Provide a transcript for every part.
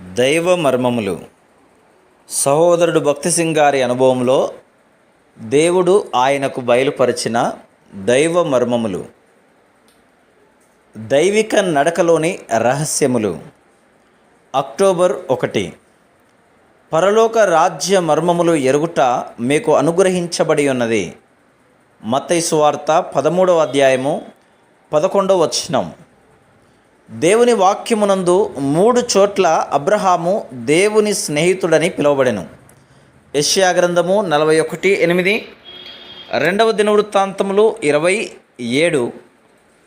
దైవ మర్మములు సహోదరుడు భక్తి సింగ్ గారి అనుభవంలో దేవుడు ఆయనకు బయలుపరిచిన దైవ మర్మములు దైవిక నడకలోని రహస్యములు. అక్టోబర్ ఒకటి. పరలోక రాజ్య మర్మములు ఎరుగుట మీకు అనుగ్రహించబడి ఉన్నది. మతైసు వార్త పదమూడవ అధ్యాయము పదకొండవ వచనం. దేవుని వాక్యమునందు మూడు చోట్ల అబ్రహాము దేవుని స్నేహితుడని పిలువబడెను. యష్యా గ్రంథము నలభై ఒకటి ఎనిమిది రెండవ దినవృత్తాంతములు ఇరవై ఏడు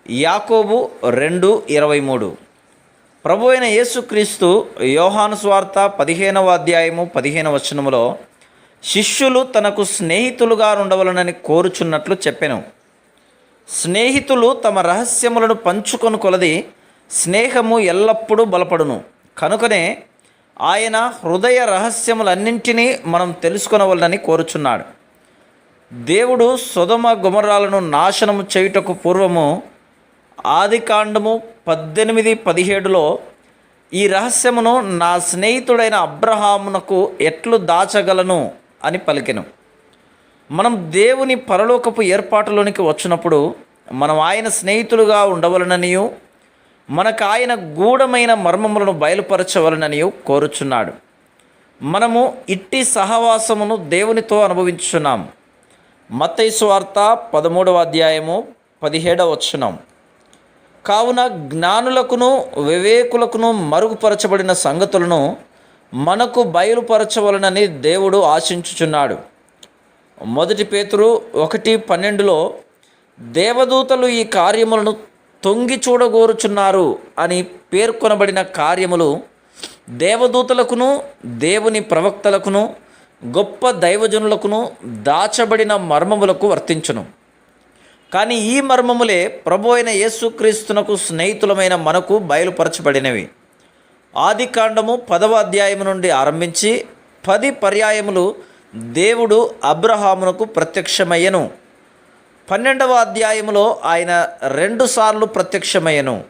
యాకోబు రెండు ఇరవై మూడు. ప్రభు అయిన యేసుక్రీస్తు యోహాను స్వార్త పదిహేనవ అధ్యాయము పదిహేను వచనములో శిష్యులు తనకు స్నేహితులుగా ఉండవలనని కోరుచున్నట్లు చెప్పెను. స్నేహితులు తమ రహస్యములను పంచుకొని కొలది స్నేహము ఎల్లప్పుడూ బలపడును. కనుకనే ఆయన హృదయ రహస్యములన్నింటినీ మనం తెలుసుకొనవలనని కోరుచున్నాడు. దేవుడు సుధమ గుమరాలను నాశనము చేయుటకు పూర్వము ఆది కాండము పద్దెనిమిది పదిహేడులో ఈ రహస్యమును నా స్నేహితుడైన అబ్రహామునకు ఎట్లు దాచగలను అని పలికెను. మనం దేవుని పరలోకపు ఏర్పాటులోనికి వచ్చినప్పుడు మనం ఆయన స్నేహితులుగా ఉండవలననియు మనకు ఆయన గూఢమైన మర్మములను బయలుపరచవలనని కోరుచున్నాడు. మనము ఇట్టి సహవాసమును దేవునితో అనుభవించున్నాం మత్తయి వార్త పదమూడవ అధ్యాయము పదిహేడవ వచ్చున్నాం కావున జ్ఞానులకును వివేకులకును మరుగుపరచబడిన సంగతులను మనకు బయలుపరచవలనని దేవుడు ఆశించుచున్నాడు. మొదటి పేతురు ఒకటి పన్నెండులో దేవదూతలు ఈ కార్యములను తొంగి చూడగోరుచున్నారు అని పేర్కొనబడిన కార్యములు దేవదూతలకును దేవుని ప్రవక్తలకును గొప్ప దైవజనులకును దాచబడిన మర్మములకు వర్తించును. కానీ ఈ మర్మములే ప్రభు అయిన యేసుక్రీస్తునకు స్నేహితులమైన మనకు బయలుపరచబడినవి. ఆది కాండము పదవ అధ్యాయము నుండి ఆరంభించి పది పర్యాయములు దేవుడు అబ్రహామునకు ప్రత్యక్షమయ్యను. పన్నెండవ అధ్యాయములో ఆయన రెండుసార్లు ప్రత్యక్షమయ్యను.